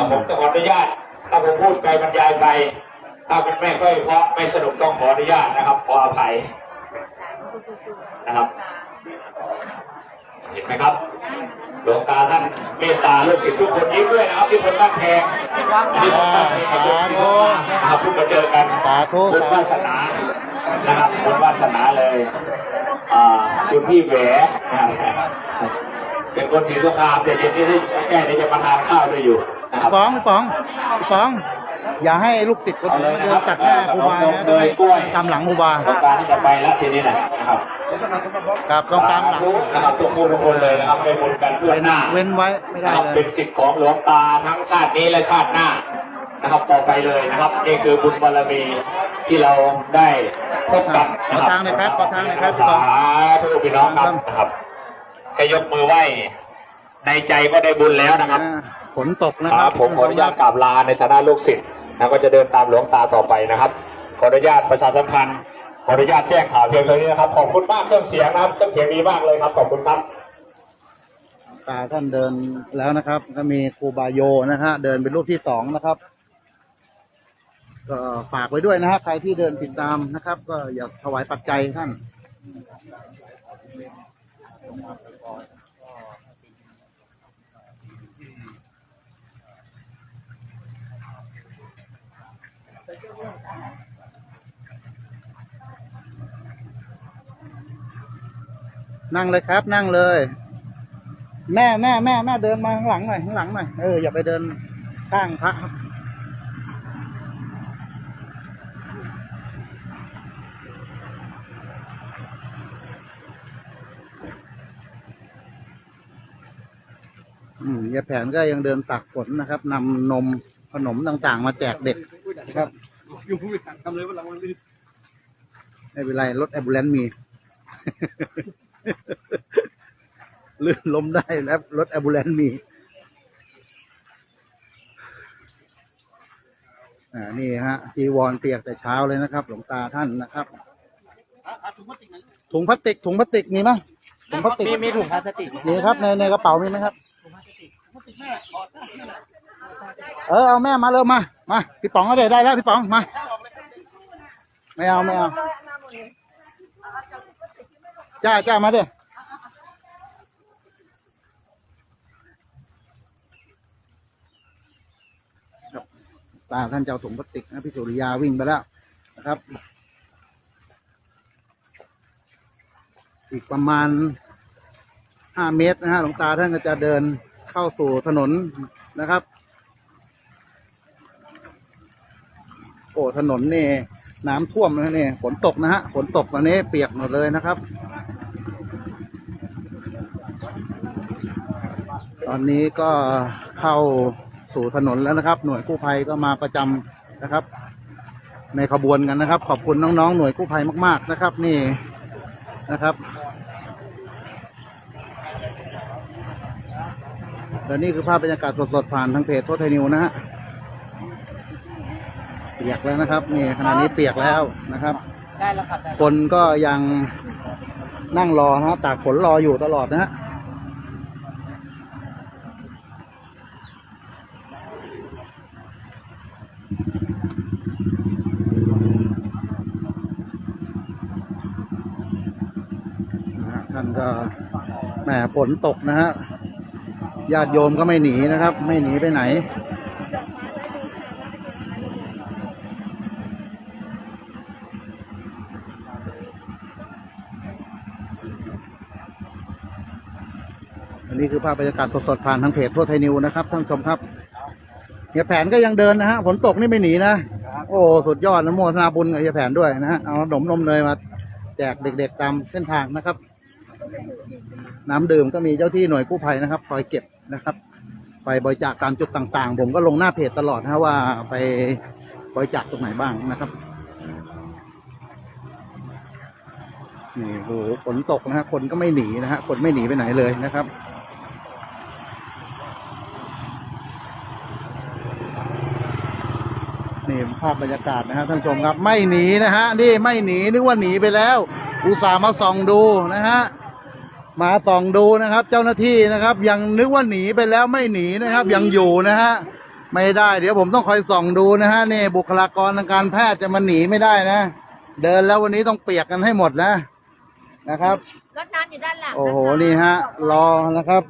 อะผมต้องขออนุญาต ถ้าผมพูดไปบรรยายไป ถ้ามันไม่ค่อยเพราะไม่สนุกต้องขออนุญาตนะครับ ขออภัยนะครับ เห็นไหมครับหลวงตาท่านเมตตาลูกศิษย์ทุกคนยิ้มด้วยนะครับที่คนบ้านแพงอันนี้คนบ้านแพงกับลูกศิษย์มากนะครับเพิ่งมาเจอกันสาธุบุญวาสนานะครับบุญวาสนาเลยอ่าคุณพี่แหวนะครับเป็นคนศรีสงครามแต่เย็นนี้ที่แก้เดี๋ยวจะมาทานข้าวด้วยอยู่ นะครับป๋องป๋องป๋อง อย่าให้ลูกศิษย์คนเอาเลนี้ยมานะคเดิรับนตัดหน้าครูบาเออนะเดินกล้วยตามหลังครูบาต้องการที่จะไปแล้วทีนี้นะครับกับต้องตามหลังสธุนะครับทุกคนทุกคนเลยนะครับไปบุญกันทั่วหน้า เว้นไว้ไม่ได้นะครับเลเป็ยนสิทธิ์ของหลวงตาทั้งชาตินี้และชาติหน้านะครับต่อไปเลยนะครับนี่คือบุญบารมีที่เราได้พบกันนะครัขอทางหน่อยครับขอทางหน่อยครับสาธุพี่น้องครับนะครับแค่ยกมือไหว้ในใจก็ได้บุญแล้วนะครับ อ่า ฝนตกนะคครัรับบผมขออนุญาตกราบลาในฐานะลูกศิษย์นะก็จะเดินตามหลวงตาต่อไปนะครับ ขออนุญาตประชาสัมพันธ์ขออนุญาตแจ้งข่าวเพียงเท่านี้นะครับขอบคุณมากเครื่องเสียงนะครับเครื่องเสียงดีมากเลยครับขอบคุณครับ ตาท่านเดินแล้วนะครับ ก็มีครูบาโยนะฮะเดินเป็นรูปที่สองนะครับ ก็ฝากไว้ด้วยนะฮะใครที่เดินติดตามนะครับ ก็อย่าถวายปัจจัยท่าน นั่งเลยครับ นั่งเลย แม่แม่แม่แม่เดินมาข้างหลังหน่อยข้างหลังหน่อยเอออย่าไปเดินข้างพระอืมยายแผนก็ยังเดินตักฝนนะครับนำนมขนมต่างๆ มาแจกเด็กนะครับยู่งไม่ทำเลยว่าเราลื่นไม่เป็นไรรถแอมบูเลนมี ลื่นล้มได้แล้วรถแอมบูเลนซ์มีอ่านี่ฮะจีวรเปียกแต่เช้าเลยนะครับ หลวงตาท่านนะครับถุงพลาสติกนั้นถุงพลาสติกถุงพลาสติกมีไหมถุงพลาสติกมีมีถุงพลาสติกมีครับในในกระเป๋ามีไหมครับถุงพลาสติกถุงพลาสติกแม่ออกได้นี่แหละเออเอาแม่มาเร็วมามาพี่ป๋องก็ได้ได้แล้วพี่ป๋องมาไม่เอาไม่เอา จ้าจ้ามาเด้ครับตาท่านเจ้าถุงพลาสติกนะพี่สุริยาวิ่งไปแล้วนะครับ อีกประมาณห้าเมตรนะฮะหลวงตาท่านก็จะเดินเข้าสู่ถนนนะครับ โอ้ถนนนี่น้ำท่วมนะนี่ยฝนตกนะฮะฝนตกตอนนี้เปียกหมดเลยนะครับ อนนี้ก็เข้าสู่ถนนแล้วนะครับ หน่วยกู้ภัยก็มาประจำนะครับ ในขบวนกันนะครับ ขอบคุณน้องๆ หน่วยกู้ภัยมาก ๆ นะครับ นี่นะครับและนี่คือภาพบรรยากาศสดๆ ผ่านทางเพจโทษไทยนิวนะฮะเปียกแล้วนะครับนี่ขณะนี้เปียกแล้วนะครับได้แล้วครับได้คนก็ยังนั่งรอนะฮะตากฝนรออยู่ตลอดนะฮะ ท่านก็แหมฝนตกนะฮะญาติโยมก็ไม่หนีนะครับ ไม่หนีไปไหน อันนี้คือภาพบรรยากาศสดๆผ่านทางเพจทั่วไทยนิวนะครับท่านผู้ชมครับเฮียแผนก็ยังเดินนะฮะฝนตกนี่ไม่หนีนะ โอ้สุดยอดนะโมทนาบุญกับเฮียแผนด้วยนะฮะเอาขนมนมเนยมาแจกเด็กๆตามเส้นทางนะครับ น้ำดื่มก็มีเจ้าที่หน่วยกู้ภัยนะครับ คอยเก็บนะครับ ไปบริจาคตามจุดต่าง ๆ ผมก็ลงหน้าเพจตลอดนะว่าไปบริจาคตรงไหนบ้างนะครับนี่โอ้โหฝนตกนะฮะคนก็ไม่หนีนะฮะคนไม่หนีไปไหนเลยนะครับนี่ภาพบรรยากาศนะฮะท่านผู้ชมครับ ไม่หนีนะฮะนี่ไม่หนีนึกว่าหนีไปแล้ว อุตส่าห์มาส่องดูนะฮะ มาส่องดูนะครับ เจ้าหน้าที่นะครับ ยังนึกว่าหนีไปแล้วไม่หนีนะครับ ยังอยู่นะฮะไม่ได้เดี๋ยวผมต้องคอยส่องดูนะฮะนี่บุคลากรทางการแพทย์จะมาหนีไม่ได้นะ เดินแล้ววันนี้ต้องเปียกกันให้หมดนะนะครับรถน้ำอยู่ด้านหลังโอ้โหะคะนี่ฮะรอนะครับ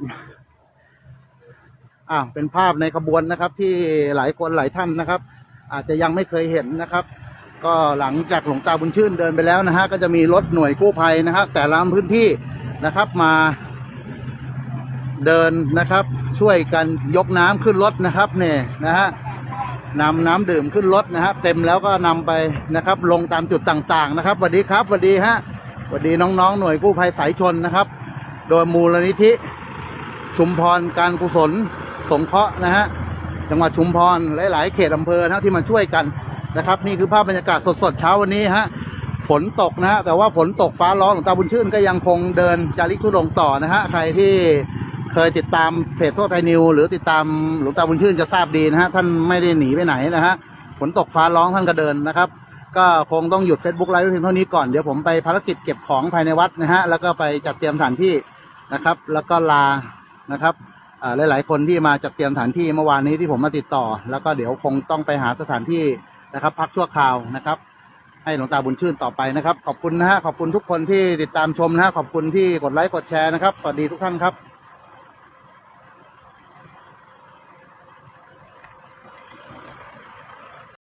อ่าเป็นภาพในขบวนนะครับ ที่หลายคนหลายท่านนะครับ อาจจะยังไม่เคยเห็นนะครับ ก็หลังจากหลวงตาบุญชื่นเดินไปแล้วนะฮะก็จะมีรถหน่วยกู้ภัยนะครับ แต่ละพื้นที่ นะครับมาเดินนะครับ ช่วยกันยกน้ำขึ้นรถนะครับเนี่ยนะฮะนำน้ำดื่มขึ้นรถนะครับเต็มแล้วก็นำไปนะครับ ลงตามจุดต่างๆนะครับสวัสดีครับสวัสดีฮะสวัสดีน้องๆหน่วยกู้ภัยสายชนนะครับ โดยมูลนิธิ ชุมพรการกุศลสงเคราะห์นะฮะจังหวัดชุมพรหลายๆเขตอำเภอนะที่มาช่วยกันนะครับ นี่คือภาพบรรยากาศสดๆเช้าวันนี้ฮะ ฝนตกนะฮะแต่ว่าฝนตกฟ้าร้องหลวงตาบุญชื่นก็ยังคงเดินจาริกทุดงต่อนะฮะใครที่เคยติดตามเพจทั่วไทยนิว หรือติดตามหลวงตาบุญชื่นจะทราบดีนะฮะท่านไม่ได้หนีไปไหนนะฮะฝนตกฟ้าร้องท่านก็เดินนะครับ ก็คงต้องหยุด Facebook ไลฟ์เพียงเท่านี้ก่อนเดี๋ยวผมไปภารกิจเก็บของภายในวัดนะฮะแล้วก็ไปจัดเตรียมสถานที่นะครับ แล้วก็ลานะครับอ่าหลาย ๆ คนที่มาจัดเตรียมสถานที่เมื่อวานนี้ที่ผมมาติดต่อ แล้วก็เดี๋ยวคงต้องไปหาสถานที่นะครับ พักชั่วคราวนะครับ ให้หลวงตาบุญชื่นต่อไปนะครับ ขอบคุณนะฮะขอบคุณทุกคนที่ติดตามชมนะฮะขอบคุณที่กดไลค์กดแชร์นะครับสวัสดีทุกท่านครับ